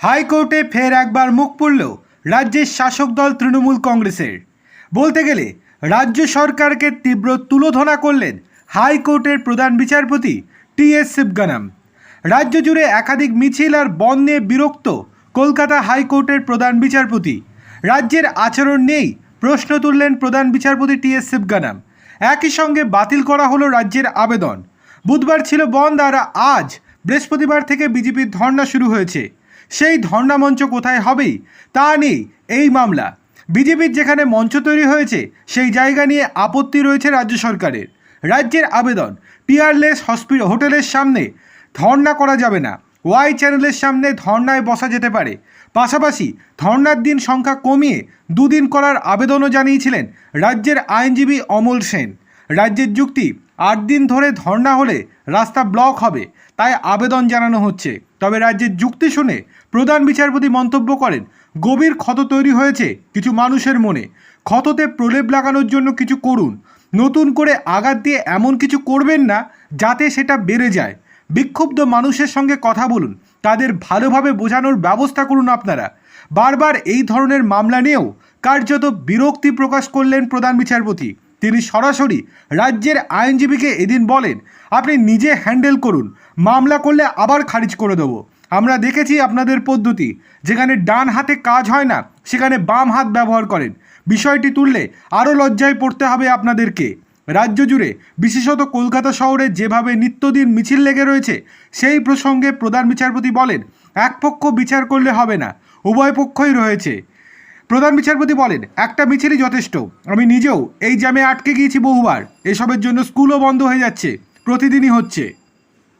হাইকোর্টে ফের একবার মুখ পড়ল রাজ্যের শাসক দল তৃণমূল কংগ্রেসের। বলতে গেলে, রাজ্য সরকারকে তীব্র তুলোধনা করলেন হাইকোর্টের প্রধান বিচারপতি টি এস শিবগানাম। রাজ্য জুড়ে একাধিক মিছিল আর বন নিয়ে বিরক্ত কলকাতা হাইকোর্টের প্রধান বিচারপতি। রাজ্যের আচরণ নেই প্রশ্ন তুললেন প্রধান বিচারপতি টি এস শিবগানাম। একই সঙ্গে বাতিল করা হলো রাজ্যের আবেদন। বুধবার ছিল বন্ধ আর আজ বৃহস্পতিবার থেকে বিজেপির ধর্ণা শুরু হয়েছে। সেই ধর্ণা মঞ্চ কোথায় হবেই? তা নেই এই মামলা। বিজেপির যেখানে মঞ্চ তৈরি হয়েছে, সেই জায়গা নিয়ে আপত্তি রয়েছে রাজ্য সরকারের। রাজ্যের আবেদন, পিয়ারলেস হসপিটাল হোটেলের সামনে ধর্ণা করা যাবে না। ওয়াই চ্যানেলের সামনে ধর্নায় বসা যেতে পারে। পাশাপাশি ধর্নার দিন সংখ্যা কমিয়ে দুদিন করার আবেদনও জানিয়েছিলেন রাজ্যের আইনজীবী অমল সেন। রাজ্যের যুক্তি, আট দিন ধরে ধর্না হলে রাস্তা ব্লক হবে, তাই আবেদন জানানো হচ্ছে। তবে রাজ্যের যুক্তি শুনে প্রধান বিচারপতি মন্তব্য করেন, গভীর ক্ষত তৈরি হয়েছে কিছু মানুষের মনে। ক্ষততে প্রলেপ লাগানোর জন্য কিছু করুন। নতুন করে আঘাত দিয়ে এমন কিছু করবেন না যাতে সেটা বেড়ে যায়। বিক্ষুব্ধ মানুষের সঙ্গে কথা বলুন। তাদের ভালোভাবে বোঝানোর ব্যবস্থা করুন আপনারা। বারবার এই ধরনের মামলা নিয়েও কার্যত বিরক্তি প্রকাশ করলেন প্রধান বিচারপতি। তিনি সরাসরি রাজ্যের আইনজীবীকে এদিন বলেন, আপনি নিজে হ্যান্ডেল করুন, মামলা করলে আবার খারিজ করে দেবো। আমরা দেখেছি আপনাদের পদ্ধতি। যেখানে ডান হাতে কাজ হয় না, সেখানে বাম হাত ব্যবহার করেন। বিষয়টি তুললে আরও লজ্জায় পড়তে হবে আপনাদেরকে। রাজ্য জুড়ে, বিশেষত কলকাতা শহরে যেভাবে নিত্যদিন মিছিল লেগে রয়েছে, সেই প্রসঙ্গে প্রধান বিচারপতি বলেন এক পক্ষ বিচার করলে হবে না, উভয় পক্ষই রয়েছে। প্রধান বিচারপতি বলেন, একটা মিছিলই যথেষ্ট। আমি নিজেও এই জ্যামে আটকে গিয়েছি বহুবার। এসবের জন্য স্কুলও বন্ধ হয়ে যাচ্ছে। প্রতিদিনই হচ্ছে।